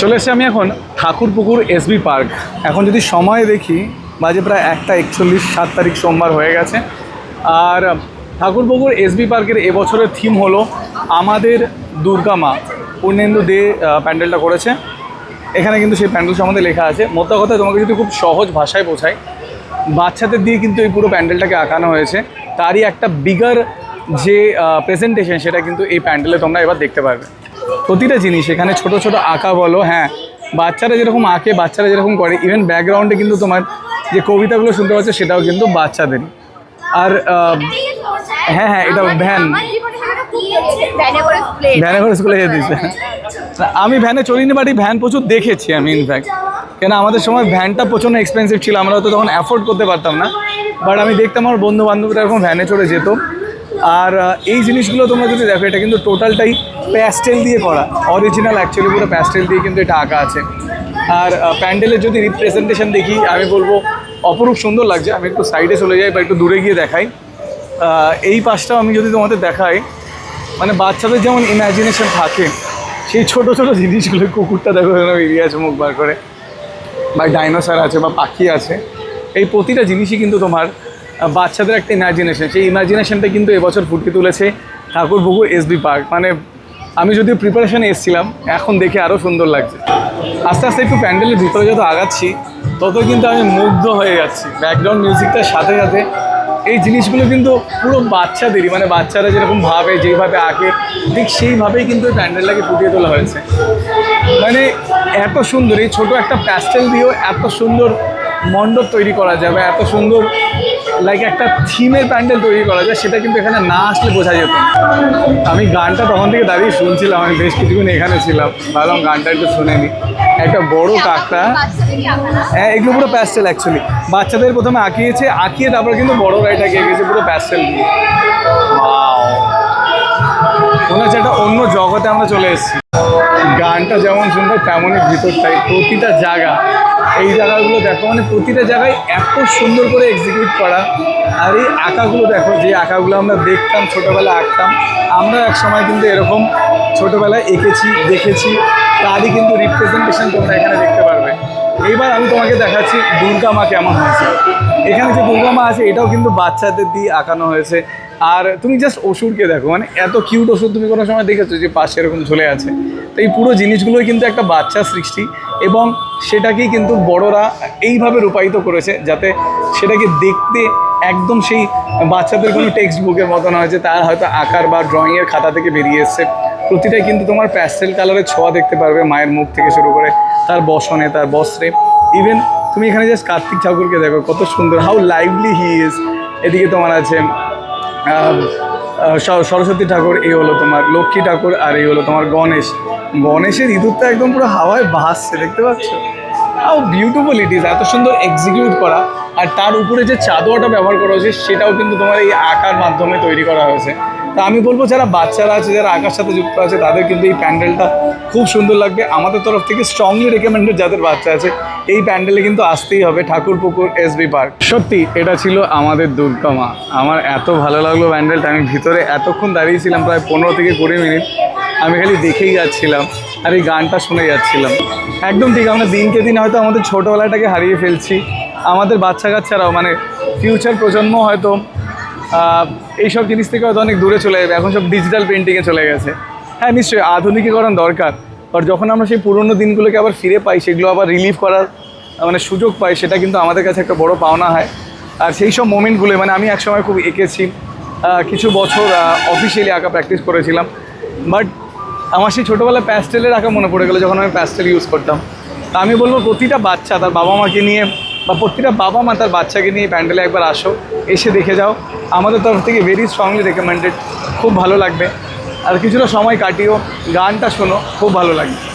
চলে এসেছি আমি এখন ঠাকুরপুকুর এসবি পার্ক। এখন যদি সময় দেখি, বাজে প্রায় একটা একচল্লিশ, সাত তারিখ সোমবার হয়ে গেছে। আর ঠাকুরপুকুর এসবি পার্কের এবছরের থিম হলো আমাদের দুর্গা মা। পূর্ণেন্দু দে প্যান্ডেলটা করেছে। এখানে কিন্তু সেই প্যান্ডেল সম্বন্ধে লেখা আছে। মোদ্দা কথা, তোমাকে যদি খুব সহজ ভাষায় বোঝাই, বাচ্চাদের দিয়ে কিন্তু এই পুরো প্যান্ডেলটাকে আঁকানো হয়েছে। তারই একটা বিগার যে প্রেজেন্টেশন সেটা কিন্তু এই প্যান্ডেলে তোমরা এবার দেখতে পারবে। প্রতিটা জিনিস, এখানে ছোট ছোট আঁকা বলো হ্যাঁ বাচ্চারা যেরকম আঁকে, বাচ্চারা যেরকম করে ইভেন ব্যাকগ্রাউন্ডে কিন্তু তোমার যে কবিতাগুলো শুনতে পাচ্ছ, সেটাও কিন্তু বাচ্চাদের। আর হ্যাঁ হ্যাঁ এটা ভ্যান। ভ্যানে করে স্কুলে যেতে দিচ্ছে আমি ভ্যানে চলিনি বাট ভ্যান প্রচুর দেখেছি আমি ইনফ্যাক্ট কেন, আমাদের সময় ভ্যানটা প্রচণ্ড এক্সপেন্সিভ ছিল, আমরা তো তখন অ্যাফোর্ড করতে পারতাম না। বাট আমি দেখতাম আমার বন্ধু বান্ধবরা এরকম ভ্যানে চড়ে যেত। আর এই জিনিসগুলো তোমরা যদি দেখো, এটা কিন্তু টোটালটাই প্যাস্টেল দিয়ে করা। অরিজিনাল অ্যাকচুয়ালি পুরো প্যাস্টেল দিয়ে কিন্তু এটা আঁকা আছে। আর প্যান্ডেলের যদি রিপ্রেজেন্টেশন দেখি, আমি বলব, অপরূপ সুন্দর লাগছে। আমি একটু সাইডে চলে যাই বা একটু দূরে গিয়ে দেখাই। এই পাশটাও আমি যদি তোমাদের দেখাই মানে বাচ্চাদের যেমন ইমাজিনেশন থাকে, সেই ছোট ছোট জিনিসগুলো কুকুরটা দেখো এখানে বেরিয়ে আছে মুখ বার করে। বা ডাইনোসার আছে, বা পাখি আছে। এই প্রতিটা জিনিসই কিন্তু তোমার বাচ্চাদের একটা ইমাজিনেশন সেই ইমাজিনেশনটা কিন্তু এবছর ফুটকে তুলেছে ঠাকুরপুকুর এসবি পার্ক মানে আমি যদিও প্রিপারেশনে এসেছিলাম, এখন দেখে আরও সুন্দর লাগছে। আস্তে আস্তে একটু প্যান্ডেলের ভিতরে যত আগাচ্ছি, তত কিন্তু আমি মুগ্ধ হয়ে যাচ্ছি। ব্যাকগ্রাউন্ড মিউজিকটার সাথে সাথে এই জিনিসগুলো কিন্তু পুরো বাচ্চাদেরই মানে বাচ্চারা যেরকম ভাবে, যেভাবে আঁকে, ঠিক সেইভাবেই কিন্তু এই প্যান্ডেলটাকে ফুটিয়ে তোলা হয়েছে। মানে এত সুন্দর, এই ছোট একটা প্যাস্টেল দিয়েও এত সুন্দর মণ্ডপ তৈরি করা যাবে, এত সুন্দর লাইক একটা থিমের প্যান্ডেল তৈরি করা যায় সেটা কিন্তু এখানে না আসলে বোঝা যেত আমি গানটা তখন থেকে দাঁড়িয়ে শুনছিলাম আমি বেশ কিছুক্ষণ এখানে ছিলাম ভাবলাম গানটা একটু শুনে নি। একটা বড় কাকটা? হ্যাঁ এগুলো পুরো প্যাস্টেল অ্যাকচুয়ালি বাচ্চাদের প্রথমে আঁকিয়েছে আঁকিয়ে তারপরে কিন্তু বড়রা এটাকে এঁকেছে পুরো প্যাস্টেল দিয়ে! মনে হচ্ছে একটা অন্য জগতে আমরা চলে এসেছি। গানটা যেমন সুন্দর তেমনই ভিতরটাই প্রতিটা জায়গা। এই জায়গাগুলো দেখো মানে প্রতিটা জায়গায় এত সুন্দর করে এক্সিকিউট করা। আর এই আঁকাগুলো দেখো, যে আঁকাগুলো আমরা দেখতাম, ছোটোবেলায় আঁকতাম আমরা এক সময় কিন্তু এরকম ছোটোবেলায় এঁকেছি, দেখেছি, তারই কিন্তু রিপ্রেজেন্টেশন তোমরা এখানে দেখতে পারবে। এইবার আমি তোমাকে দেখাচ্ছি দুর্গা মা কেমন হয়েছে। এখানে যে দুর্গা মা আছে, এটাও কিন্তু বাচ্চাদের দিয়ে আঁকানো হয়েছে। আর তুমি জাস্ট অসুরকে দেখো মানে এত কিউট অসুর তুমি কোনো সময় দেখেছ যে পাশে এরকম ঝুলে আছে? তো এই পুরো জিনিসগুলোই কিন্তু একটা বাচ্চা সৃষ্টি। এবং সেটাকেই কিন্তু বড়রা এইভাবে রূপায়িত করেছে যাতে সেটাকে দেখতে একদম সেই বাচ্চাদের কোনো টেক্সট বুকের মতন হয় যে তার হয়তো আঁকার বা ড্রয়িংয়ের খাতা থেকে বেরিয়ে এসছে। প্রতিটাই কিন্তু তোমার প্যাস্টেল কালারের ছোঁয়া দেখতে পারবে মায়ের মুখ থেকে শুরু করে তার বসনে, তার বস্ত্রে। ইভেন তুমি এখানে জাস্ট কার্তিক ঠাকুরকে দেখো, কত সুন্দর হাউ লাইভলি হি ইজ এদিকে তোমার আছে সরস্বতী ঠাকুর, এই হলো তোমার লক্ষ্মী ঠাকুর আর এই হলো তোমার গণেশ। গণেশের ইঁদুরটা একদম পুরো হাওয়ায় ভাসছে, দেখতে পাচ্ছ? আর বিউটিফুল ইট ইজ এত সুন্দর এক্সিকিউট করা। আর তার উপরে যে চাদোয়াটা ব্যবহার করা হয়েছে, সেটাও কিন্তু তোমার এই আঁকার মাধ্যমে তৈরি করা হয়েছে। তা আমি বলব, যারা বাচ্চারা আছে, যারা আঁকার সাথে যুক্ত আছে, তাদের কিন্তু এই প্যান্ডেলটা খুব সুন্দর লাগবে। আমাদের তরফ থেকে স্ট্রংলি রেকমেন্ডেড যাদের বাচ্চা আছে, এই প্যান্ডেলে কিন্তু আসতেই হবে ঠাকুরপুকুর এসবি পার্ক সত্যি, এটা ছিল আমাদের দুর্গা মা আমার এত ভালো লাগল প্যান্ডেলটা। আমি ভিতরে এতক্ষণ দাঁড়িয়েছিলাম, প্রায় পনেরো থেকে কুড়ি মিনিট। আমি খালি দেখেই যাচ্ছিলাম আর এই গানটা শুনে যাচ্ছিলাম। একদম ঠিক, আমরা দিনকে দিন হয়তো আমাদের ছোটোবেলাটাকে হারিয়ে ফেলছি। আমাদের বাচ্চা কাচ্চারাও মানে ফিউচার প্রজন্ম হয়তো এইসব জিনিস থেকে হয়তো অনেক দূরে চলে যাবে। এখন সব ডিজিটাল পেন্টিংয়ে চলে গেছে। হ্যাঁ নিশ্চয়ই আধুনিকীকরণ দরকার। বাট যখন আমরা সেই পুরনো দিনগুলোকে আবার ফিরে পাই, সেগুলো আবার রিলিভ করার মানে সুযোগ পাই, সেটা কিন্তু আমাদের কাছে একটা বড় পাওনা হয়। আর সেই সব মোমেন্টগুলো মানে আমি একসময় খুব এঁকেছি। কিছু বছর অফিসিয়ালি আঁকা প্র্যাকটিস করেছিলাম। বাট আমার সেই ছোটোবেলায় প্যাস্টেলের আঁকা মনে পড়ে গেলো, যখন আমি প্যাস্টেল ইউজ করতাম। তা আমি বলব প্রতিটা বাচ্চা, তার বাবা মাকে নিয়ে বা প্রতিটা বাবা মা তার বাচ্চাকে নিয়ে প্যান্ডেলে একবার আসো, এসে দেখে যাও। আমাদের তরফ থেকে ভেরি স্ট্রংলি রেকমেন্ডেড খুব ভালো লাগবে। আর কিছুটা সময় কাটিও, গানটা শোনো, খুব ভালো লাগবে।